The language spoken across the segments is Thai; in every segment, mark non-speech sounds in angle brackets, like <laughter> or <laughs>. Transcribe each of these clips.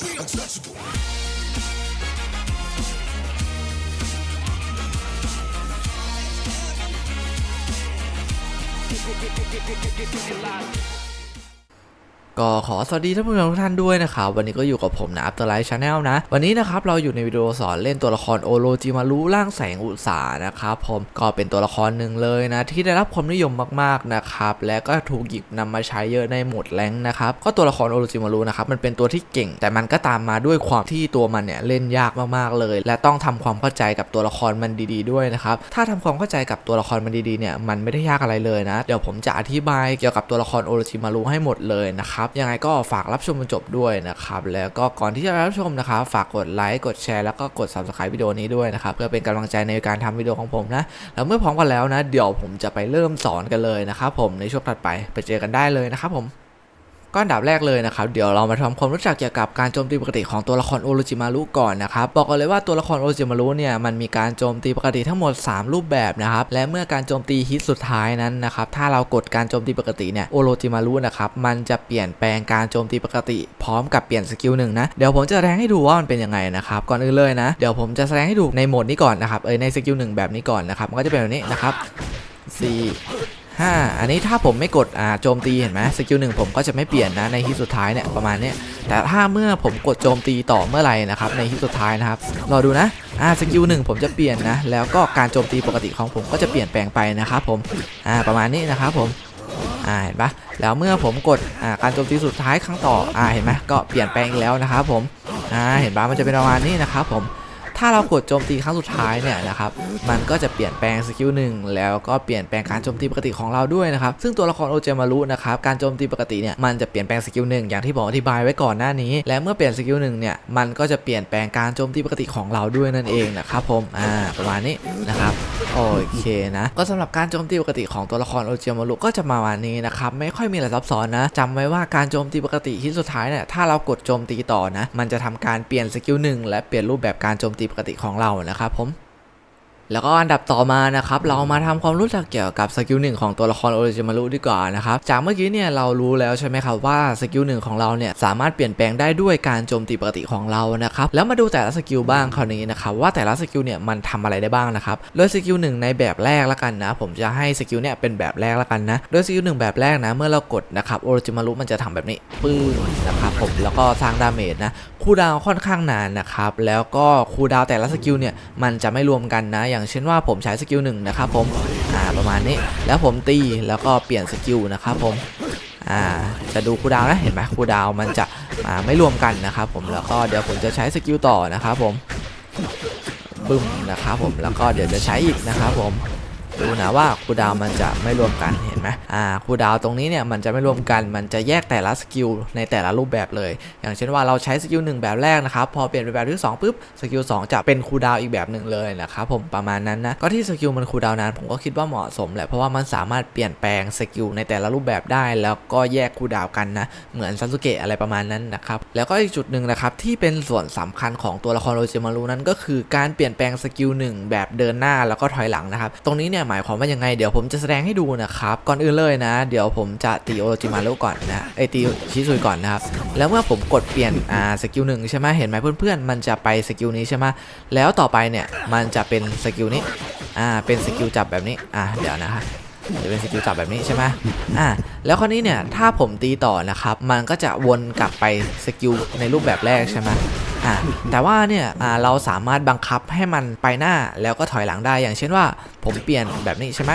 be untouchable. Get, get, get, get, get, get, get, get, get, get, get, get, get, get, ก็ขอสวัสดีท่านผู้ชมทุกท่านด้วยนะครับวันนี้ก็อยู่กับผมนะ Afterlife Channel นะ วันนี้นะครับเราอยู่ในวิดีโอสอนเล่นตัวละครโอโรจิมารุร่างแสงอุตสานะครับผมก็เป็นตัวละครหนึ่งเลยนะ ที่ได้รับความนิยมมากๆนะครับและก็ถูกหยิบนำมาใช้เยอะในหมดแรงนะครับก็ตัวละครโอโรจิมารุนะครับมันเป็นตัวที่เก่ง แต่มันก็ตามมาด้วยความที่ตัวมันเนี่ยเล่นยากมากๆเลย และต้องทำความเข้าใจกับตัวละครมันดีๆด้วยนะครับถ้าทำความเข้าใจกับตัวละครมันดีๆเนี่ยมันไม่ได้ยากอะไรเลยนะ เดี๋ยวผมจะอธิบายเกี่ยวกับตัวละครโอโรจิมารุให้หมดเลยนะครับยังไงก็ฝากรับชมจนจบด้วยนะครับ แล้วก็ก่อนที่จะรับชมนะครับฝากกดไลค์กดแชร์แล้วก็กด subscribe วิดีโอนี้ด้วยนะครับเพื่อเป็นกำลังใจในการทำวิดีโอของผมนะแล้วเมื่อพร้อมกันแล้วนะ เดี๋ยวผมจะไปเริ่มสอนกันเลยนะครับผมในช่วงถัดไปไปเจอกันได้เลยนะครับผม ก็อันดับแรกเลยนะครับ เดี๋ยวเรามาทำความรู้จักเกี่ยวกับการโจมตีปกติของตัวละครโอโรจิมารุก่อนนะครับ บอกกันเลยว่าตัวละครโอโรจิมารุเนี่ยมันมีการโจมตีปกติทั้งหมด 3 รูปแบบนะครับ และเมื่อการโจมตีฮิตสุดท้ายนั้นนะครับ ถ้าเรากดการโจมตีปกติเนี่ยโอโรจิมารุนะครับ มันจะเปลี่ยนแปลงการโจมตีปกติ พร้อมกับเปลี่ยนสกิลหนึ่งนะ เดี๋ยวผมจะแสดงให้ดูว่ามันเป็นยังไงนะครับ ก่อนอื่นเลยนะ เดี๋ยวผมจะแสดงให้ดูในโหมดนี้ก่อนนะครับ เออในสกิลหนึ่งแบบนี้ก่อนนะครับ มันก็จะเป็นแบบนี้นะครับสี่ ห้าอันนี้ถ้าผมไม่กดอ่าโจมตีเห็นไหมสกิลหนึ่งผมก็จะไม่เปลี่ยนนะในฮิตสุดท้ายเนี่ยประมาณเนี้ยแต่ถ้าเมื่อผมกดโจมตีต่อเมื่อไหร่นะครับในฮิตสุดท้ายนะครับรอดูนะอ่าสกิลหนึ่งผมจะเปลี่ยนนะแล้วก็การโจมตีปกติของผมก็จะเปลี่ยนแปลงไปนะครับผมอ่าประมาณนี้นะครับผมอ่าเห็นปะแล้วเมื่อผมกดอ่าการโจมตีสุดท้ายครั้งต่ออ่าเห็นไหมก็เปลี่ยนแปลงอีกแล้วนะครับผมอ่าเห็นปะมันจะเป็นประมาณนี้นะครับผม ถ้าเรากดโจมตีครั้งสุดท้ายเนี่ยนะครับมันก็จะเปลี่ยนแปลงสกิลหนึ่งแล้วก็เปลี่ยนแปลงการโจมตีปกติของเราด้วยนะครับซึ่งตัวละครโอเจมารุนะครับการโจมตีปกติเนี่ยมันจะเปลี่ยนแปลงสกิลหนึ่งอย่างที่ผมอธิบายไว้ก่อนหน้านี้ และเมื่อเปลี่ยนสกิลหนึ่งเนี่ยมันก็จะเปลี่ยนแปลงการโจมตีปกติของเราด้วยนั่นเองนะครับผมอ่าประมาณนี้นะครับโอเคนะก็สำหรับการโจมตีปกติของตัวละครโอเจมารุก็จะมาวันนี้นะครับไม่ค่อยมีอะไรซับซ้อนนะจำไว้ว่าการโจมตีปกติที่สุดท้ายเนี่ยถ้าเรากดโจมตีต่อนะมันจะทำการเปลี่ยนสกิลหนึ่งและเปลี่ยนรูปแบบการโจมตีปกติของเรานะครับผมแล้วก็อันดับต่อมานะครับเรามาทำความรู้จักเกี่ยวกับสกิลหนึ่งของตัวละครโอริจิมารุดีกว่านะครับจากเมื่อกี้เนี่ยเรารู้แล้วใช่ไหมครับว่าสกิลหนึ่งของเราเนี่ยสามารถเปลี่ยนแปลงได้ด้วยการโจมตีปกติของเรานะครับแล้วมาดูแต่ละสกิลบ้างคราวนี้นะครับว่าแต่ละสกิลเนี่ยมันทำอะไรได้บ้างนะครับโดยสกิลหนึ่งในแบบแรกละกันนะ ผมจะให้สกิลเนี่ยเป็นแบบแรกละกันนะโดยสกิลหนึ่งแบบแรกนะเมื่อเรากดนะครับโอริจิมารุมันจะทำแบบนี้ปื้มนะครับผมแล้วก็สร้างดาเมจนะ คูดาวค่อนข้างนานนะครับ แล้วก็คูดาวแต่ละสกิลเนี่ยมันจะไม่รวมกันนะ อย่างเช่นว่าผมใช้สกิลหนึ่งนะครับผมอ่าประมาณนี้ แล้วผมตีแล้วก็เปลี่ยนสกิลนะครับผมอ่าจะดูคูดาวนะเห็นไหมคูดาวมันจะอ่าไม่รวมกันนะครับผมแล้วก็เดี๋ยวผมจะใช้สกิลต่อนะครับผมบึ้มนะครับผมแล้วก็เดี๋ยวจะใช้อีกนะครับผมดูนะว่าคูดาวมันจะไม่รวมกันเห็นไหมอ่าคูดาวตรงนี้เนี่ยมันจะไม่รวมกันมันจะแยกแต่ละสกิลในแต่ละรูปแบบเลย อย่างเช่นว่าเราใช้สกิลหนึ่งแบบแรกนะครับพอเปลี่ยนไปแบบที่สองปุ๊บสกิลสองจะเป็นคูดาวอีกแบบหนึ่งเลยนะครับผมประมาณนั้นนะก็ที่สกิลมันคูดาวน์นานผมก็คิดว่าเหมาะสมแหละเพราะว่ามันสามารถเปลี่ยนแปลงสกิลในแต่ละรูปแบบได้ แล้วก็แยกคูดาวกันนะเหมือนซาสุเกะอะไรประมาณนั้นนะครับแล้วก็อีกจุดหนึ่งนะครับที่เป็นส่วนสำคัญของตัวละครโรเจมารุนั้นก็คือการเปลี่ยนแปลงสกิลหนึ่งแบบเดินหน้าแล้วก็ถอยหลังนะครับตรงนี้เนี่ยหมายความว่ายังไงเดี๋ยวผมจะแสดงให้ดูนะครับก่อนอื่นเลยนะ เดี๋ยวผมจะตีโอโรจิมารุก่อนนะไอตีชิซุยก่อนนะครับ แล้วเมื่อผมกดเปลี่ยนอ่าสกิลหนึ่งใช่ไหมเห็นไหมเพื่อนๆ มันจะไปสกิลนี้ใช่ไหมแล้วต่อไปเนี่ยมันจะเป็นสกิลนี้อ่าเป็นสกิลจับแบบนี้อ่าเดี๋ยวนะครับจะเป็นสกิลจับแบบนี้ใช่ไหมอ่า แล้วคราวนี้เนี่ย ถ้าผมตีต่อนะครับ มันก็จะวนกลับไปสกิลในรูปแบบแรกใช่ไหมอ่า แต่ว่าเนี่ย อ่า เราสามารถบังคับให้มันไปหน้าแล้วก็ถอยหลังได้ อย่างเช่นว่า ผมเปลี่ยนแบบนี้ใช่ไหม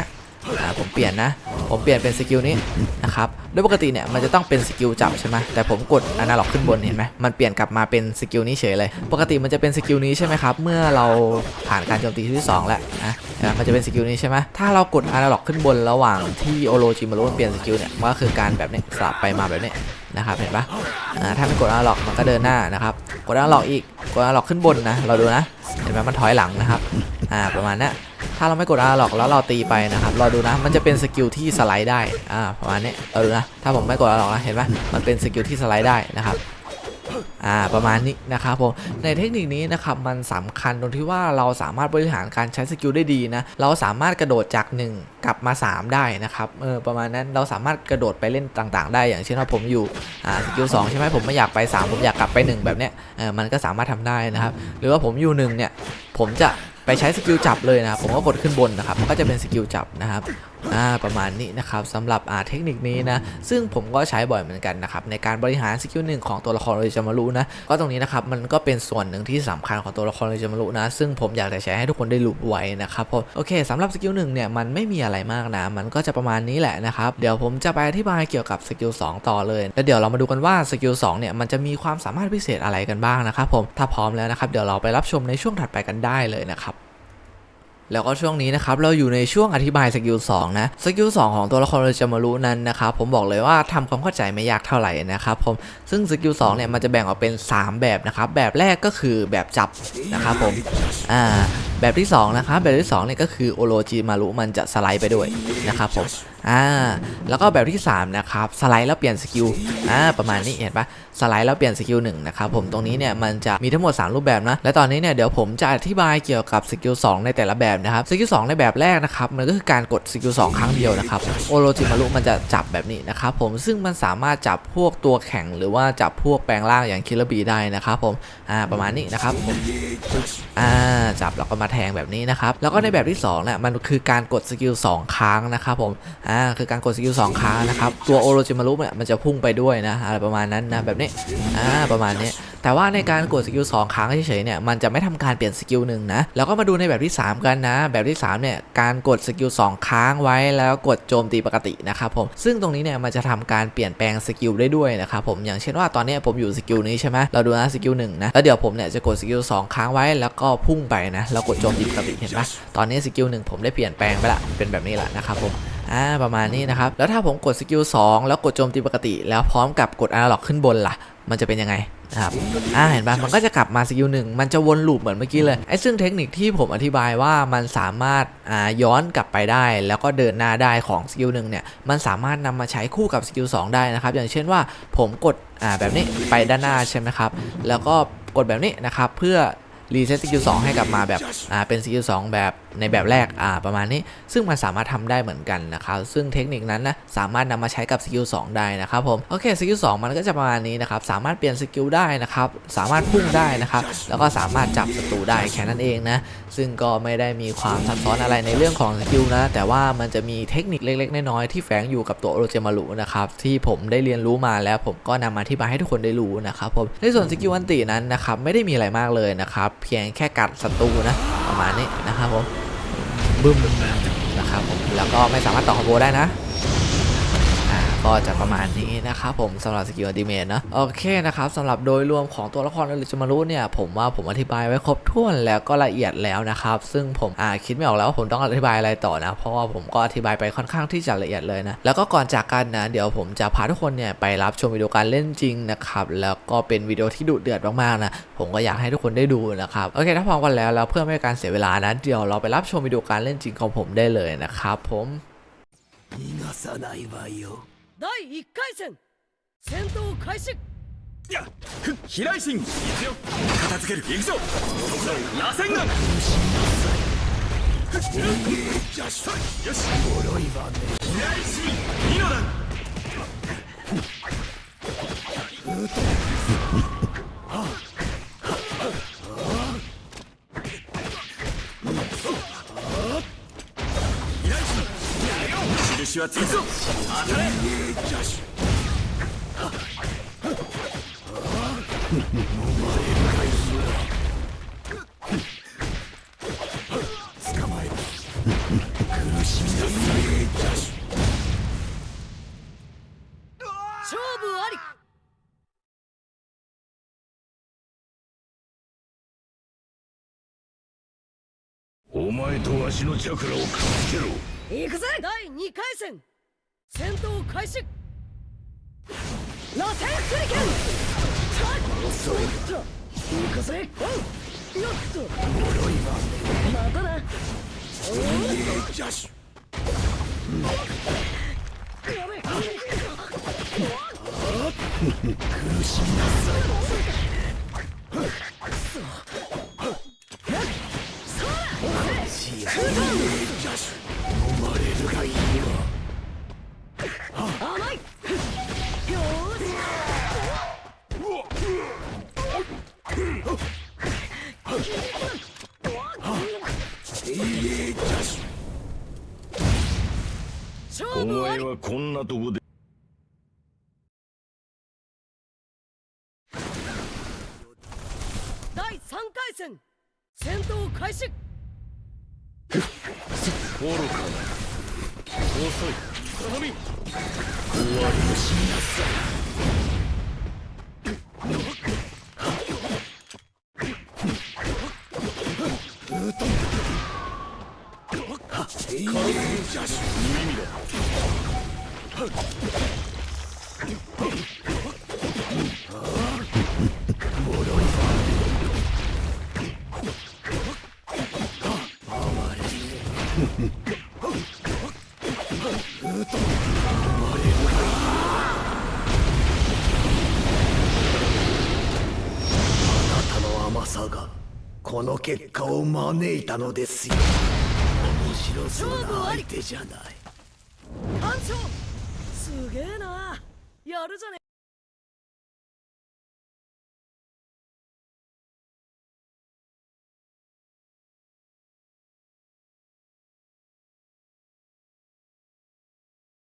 อ่าผมเปลี่ยนนะ ผมเปลี่ยนเป็นสกิลนี้นะครับโดยปกติเนี่ยมันจะต้องเป็นสกิลจับใช่ไหมแต่ผมกดอนาล็อกขึ้นบนเห็นไหมมันเปลี่ยนกลับมาเป็นสกิลนี้เฉยเลย ปกติมันจะเป็นสกิลนี้ใช่ไหมครับ เมื่อเราผ่านการโจมตีที่สองแล้วนะมันจะเป็นสกิลนี้ใช่ไหมถ้าเรากดอนาล็อกขึ้นบนระหว่างที่โอโรจิมารุมันเปลี่ยนสกิลเนี่ยมันก็คือการแบบนี้สลับไปมาแบบนี้นะครับเห็นปะอ่าถ้าไม่กดอนาล็อกมันก็เดินหน้านะครับกดอนาล็อกอีกกดอนาล็อกขึ้นบนนะเราดูนะเห็นไหมมันถอยหลังนะครับอ่าประมาณนี้ ถ้าเราไม่กดอาร์ล็อกแล้วเราตีไปนะครับราดูนะมันจะเป็นสกิลที่สไลด์ได้อ่าประมาณนี้เราดูนะถ้าผมไม่กดอาร์ล็อกนะเห็นไหมมันเป็นสกิลที่สไลด์ได้นะครับอ่าประมาณนี้นะครับผมในเทคนิคนี้นะครับมันสำคัญตรงที่ว่าเราสามารถบริหารการใช้สกิลได้ดีนะเราสามารถกระโดดจาก 1 กลับมา 3 ได้นะครับเออประมาณนั้นเราสามารถกระโดดไปเล่นต่างๆ ได้อย่างเช่นว่าผมอยู่อ่าสกิล2ใช่ไหมผมไม่อยากไป 3 ผมอยากกลับไป 1 แบบเนี้ยเออมันก็สามารถทำได้นะครับหรือว่าผมอยู่1เนี่ยผมจะ ไปใช้สกิลจับเลยนะครับผมก็กดขึ้นบนนะครับมันก็จะเป็นสกิลจับนะครับ อ่าประมาณนี้นะครับสำหรับอ่าเทคนิคนี้นะซึ่งผมก็ใช้บ่อยเหมือนกันนะครับในการบริหารสกิลหนึ่งของตัวละครเลยจมารู้นะก็ตรงนี้นะครับมันก็เป็นส่วนหนึ่งที่สำคัญของตัวละครเลยจมารู้นะซึ่งผมอยากจะแชร์ให้ทุกคนได้รู้ไว้นะครับผมโอเคสำหรับสกิลหนึ่งเนี่ยมันไม่มีอะไรมากนะมันก็จะประมาณนี้แหละนะครับเดี๋ยวผมจะไปอธิบายเกี่ยวกับสกิล2ต่อเลยแล้วเดี๋ยวเรามาดูกันว่าสกิล2เนี่ยมันจะมีความสามารถพิเศษอะไรกันบ้างนะครับผมถ้าพร้อมแล้วนะครับเดี๋ยวเราไปรับชมในช่วงถัดไปกันได้เลยนะครับ แล้วก็ช่วงนี้นะครับเราอยู่ในช่วงอธิบายสกิล2นะสกิล2ของตัวละครเราจะมารู้นั้นนะครับผมบอกเลยว่าทำความเข้าใจไม่ยากเท่าไหร่นะครับผมซึ่งสกิล2เนี่ยมันจะแบ่งออกเป็น 3 แบบนะครับแบบแรกก็คือแบบจับนะครับผมอ่า แบบที่2นะครับแบบที่2เนี่ยก็คือโอโรจิมารุมันจะสไลด์ไปด้วยนะครับผมอ่าแล้วก็แบบที่3นะครับสไลด์แล้วเปลี่ยนสกิลอ่าประมาณนี้เห็นปะสไลด์แล้วเปลี่ยนสกิลหนึ่งนะครับผมตรงนี้เนี่ยมันจะมีทั้งหมด 3 รูปแบบนะและตอนนี้เนี่ยเดี๋ยวผมจะอธิบายเกี่ยวกับสกิล2ในแต่ละแบบนะครับสกิล2ในแบบแรกนะครับมันก็คือการกดสกิล2ครั้งเดียวนะครับโอโรจิมารุมันจะจับแบบนี้นะครับผมซึ่งมันสามารถจับพวกตัวแข็งหรือว่าจับพวกแปลงร่างอย่างคิลบีได้นะครับผมอ่าประมาณนี้นะครับผมอ่าจับแล้วก็มาแทงแบบนี้นะครับ แล้วก็ในแบบที่2เนี่ยมันคือการกดสกิล2ครั้งนะครับผมอ่าคือการกดสกิล2ครั้งนะครับตัวโอโรจิมารุเนี่ยมันจะพุ่งไปด้วยนะอะไรประมาณนั้นนะแบบนี้อ่าประมาณนี้ แต่ว่าในการกดสกิล2ครั้งเฉยๆเนี่ยมันจะไม่ทำการเปลี่ยนสกิลหนึ่งนะแล้วก็มาดูในแบบที่ 3 กันนะ แบบที่3เนี่ยการกดสกิล2ครั้งไว้แล้วกดโจมตีปกตินะครับผมซึ่งตรงนี้เนี่ยมันจะทำการเปลี่ยนแปลงสกิลได้ด้วยนะครับผมอย่างเช่นว่าตอนนี้ผมอยู่สกิลนี้ใช่ไหมเราดูนะสกิลหนึ่งนะแล้วเดี๋ยวผมเนี่ยจะกดสกิล2ครั้งไว้แล้วก็พุ่งไปนะแล้วกดโจมตีปกติเห็นปะตอนนี้สกิลหนึ่งผมได้เปลี่ยนแปลงไปละเป็นแบบนี้แหละนะครับผมอ่าประมาณนี้นะครับ แล้วถ้าผมกดสกิล2แล้วกดโจมตีปกติ แล้วพร้อมกับกดอนาล็อกขึ้นบนล่ะ มันจะเป็นยังไง นะครับอ่าเห็นปะมันก็จะกลับมาสกิลหนึ่งมันจะวนลูปเหมือนเมื่อกี้เลยไอ้ซึ่งเทคนิคที่ผมอธิบายว่ามันสามารถอ่าย้อนกลับไปได้ แล้วก็เดินหน้าได้ของสกิลหนึ่งเนี่ยมันสามารถนำมาใช้คู่กับสกิล2ได้นะครับอย่างเช่นว่าผมกดอ่าแบบนี้ไปด้านหน้าใช่ไหมครับแล้วก็กดแบบนี้นะครับเพื่อ รีเซ็ตสกิล2ให้กลับมาแบบอ่าเป็นสกิล2แบบในแบบแรกอ่าประมาณนี้ ซึ่งมันสามารถทำได้เหมือนกันนะครับซึ่งเทคนิคนั้นนะสามารถนำมาใช้กับสกิล2ได้นะครับผมโอเคสกิล2มันก็จะประมาณนี้นะครับสามารถเปลี่ยนสกิลได้นะครับสามารถพุ่งได้นะครับแล้วก็สามารถจับศัตรูได้แค่นั้นเองนะซึ่งก็ไม่ได้มีความซับซ้อนอะไรในเรื่องของสกิลนะแต่ว่ามันจะมีเทคนิคเล็ก ๆ น้อยๆที่แฝงอยู่กับตัวโรเจมารุนะครับที่ผมได้เรียนรู้มาแล้วผมก็นำมาอธิบายให้ทุกคนได้รู้นะครับผมในส่วนสกิลอันตินั้นนะครับไม่ได้มีอะไรมากเลยนะครับเพียงแค่กัดศัตรูนะประมาณนี้นะครับผมบึ้มนะครับผมแล้วก็ไม่สามารถต่อคอมโบได้นะ อ่าก็จะประมาณนี้นะครับผมสำหรับสกิลอัลติเมทนะโอเคนะครับสำหรับโดยรวมของตัวละครอริจมารุเนี่ยผมว่าผมอธิบายไว้ครบถ้วนแล้วก็ละเอียดแล้วนะครับซึ่งผมอ่าคิดไม่ออกแล้วว่าผมต้องอธิบายอะไรต่อนะ เพราะว่าผมก็อธิบายไปค่อนข้างที่จะละเอียดเลยนะแล้วก็ก่อนจากกันนะเดี๋ยวผมจะพาทุกคนเนี่ยไปรับชมวิดีโอการเล่นจริงนะครับแล้วก็เป็นวิดีโอที่ดุเดือดมากๆนะผมก็อยากให้ทุกคนได้ดูนะครับโอเคถ้าพร้อมกันแล้วแล้วเพื่อไม่ให้การเสียเวลานะเดี๋ยวเราไปรับชมวิดีโอการเล่นจริงของผมได้เลยนะครับผม 逃がさないわよ。第1回戦。戦闘開始。やっ飛来神いくよ。片付ける。行くぞ。螺旋が。よし脆いわね飛来神ミノダ飛来はつくぞ。当たれ。捕まえる苦しみなさい勝負あり。お前とわしのチャクラをくっつけろ行くぜ！第2回戦！戦闘開始！螺旋クリケン！っ行くぜ！よっと！呪いはまたなおお <laughs> ルがいいよ甘いよしいいダお前はこんなとこで。第3回戦。戦闘開始。愚かな遅い。頼み終わりをしなさいうかっ結果を招いたのですよ。面白そうな相手じゃない。艦長すげえな。やるじゃね